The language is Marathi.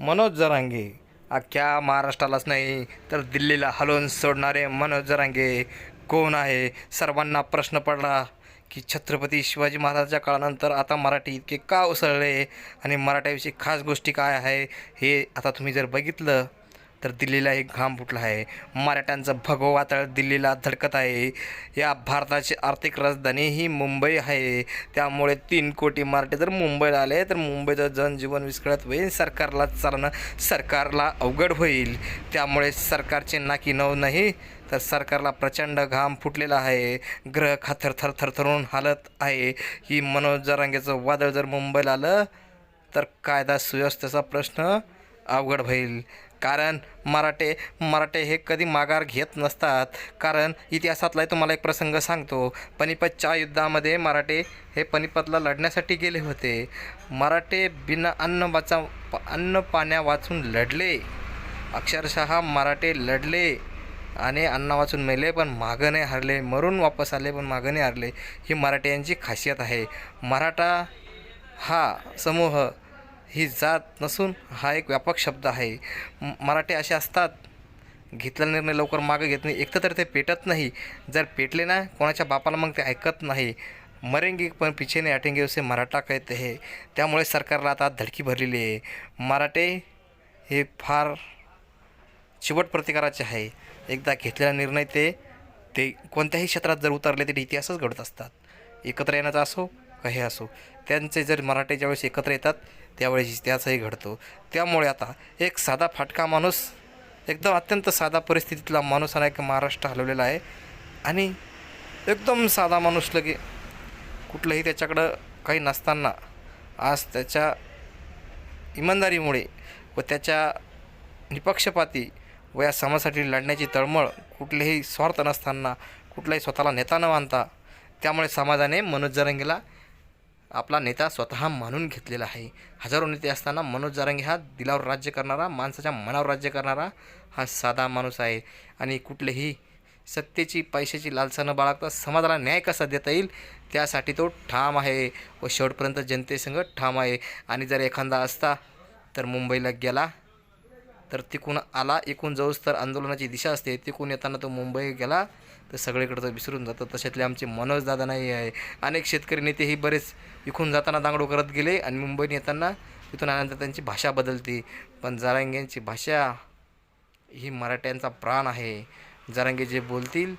मनोज जरांगे. अख्ख्या महाराष्ट्रालाच नाही तर दिल्लीला हलवून सोडणारे मनोज जरांगे. कोण आहे? सर्वांना प्रश्न पडला की छत्रपती शिवाजी महाराजांच्या काळानंतर आता मराठी इतके का उसळले? आणि मराठ्याविषयी खास गोष्टी काय आहे? हे आता तुम्ही जर बघितलं तर दिल्लीला एक घाम फुटला आहे. मराठ्यांचं भगवातळ दिल्लीला धडकत आहे. या भारताची आर्थिक राजधानी ही मुंबई आहे. त्यामुळे तीन कोटी मराठी जर मुंबईला आले तर मुंबईचं जनजीवन विस्कळत होईल. सरकारला चालणं सरकारला अवघड होईल. त्यामुळे सरकारचे नाकी नऊ नाही तर सरकारला प्रचंड घाम फुटलेला आहे. ग्रह खाथर थर थरथरून हालत आहे. ही मनोज जरांगेचं वादळ जर मुंबईला आलं तर कायदा सुव्यवस्थेचा प्रश्न अवघड होईल. कारण मराठे मराठे हे कधी माघार घेत नसतात. कारण इतिहासातलाही तुम्हाला एक प्रसंग सांगतो. पनिपतच्या युद्धामध्ये मराठे हे पनिपतला लढण्यासाठी गेले होते. मराठे बिना अन्न वाचा अन्न पाण्या वाचून लढले. अक्षरशः मराठे लढले आणि अन्न वाचून मेले पण मागं नाही हरले मरून वापस आले पण मागं नाही हरले ही मराठ्यांची खासियत आहे. मराठा हा समूह ही जात नसून हा एक व्यापक शब्द आहे. मराठी असे असतात घेतलेला निर्णय लवकर मागं घेत नाही एकतर तर ते पेटत नाही. जर पेटले ना कोणाच्या बापाला मग ते ऐकत नाही. मरेंगे पण पिछे नाही हटेंगे मराठा कहते हे. त्यामुळे सरकारला आता धडकी भरलेली आहे. मराठे हे फार चिवट प्रतिकाराचे आहे. एकदा घेतलेला निर्णय ते ते कोणत्याही क्षेत्रात जर उतरले तरी इतिहासच घडत असतात. एकत्र येण्याचा असो का हे असो. त्यांचे जर मराठे ज्यावेळेस एकत्र येतात त्यावेळेस इतिहासही घडतो. त्यामुळे आता एक साधा फाटका माणूस एकदम अत्यंत साधा परिस्थितीतला माणूस हा एक महाराष्ट्र हलवलेला आहे. आणि एकदम साधा माणूस लगे कुठलंही त्याच्याकडं काही नसताना आज त्याच्या इमानदारीमुळे व त्याच्या निपक्षपाती व या समाजासाठी लढण्याची तळमळ कुठलेही स्वार्थ नसताना कुठलाही स्वतःला नेता न मानता त्यामुळे समाजाने मनोज जरंगीला आपला नेता स्वतः मानून घेतलेला आहे. हजारो नेते असताना मनोज जारंगे हा दिलावर राज्य करणारा माणसाच्या मनावर राज्य करणारा हा साधा माणूस आहे. आणि कुठलेही सत्तेची पैशाची लालसा न बाळगता समाजाला न्याय कसा देता येईल त्यासाठी तो ठाम आहे व शेवटपर्यंत जनतेसंग ठाम आहे. आणि जर एखादा असता तर मुंबईला गेला तर तिकून आला. एकूण जाऊस तर आंदोलनाची दिशा असते. तिकून येताना तो मुंबई गेला. तर सगळीकडचं विसरून जातं. तशातले आमचे मनोज दादा नाही आहे. अनेक शेतकरी नेतेही बरेच इकून जाताना दांगडो करत गेले आणि मुंबईत येताना तिथून आल्यानंतर त्यांची भाषा बदलते. पण जारांग्यांची भाषा ही मराठ्यांचा प्राण आहे. जारांगे जे बोलतील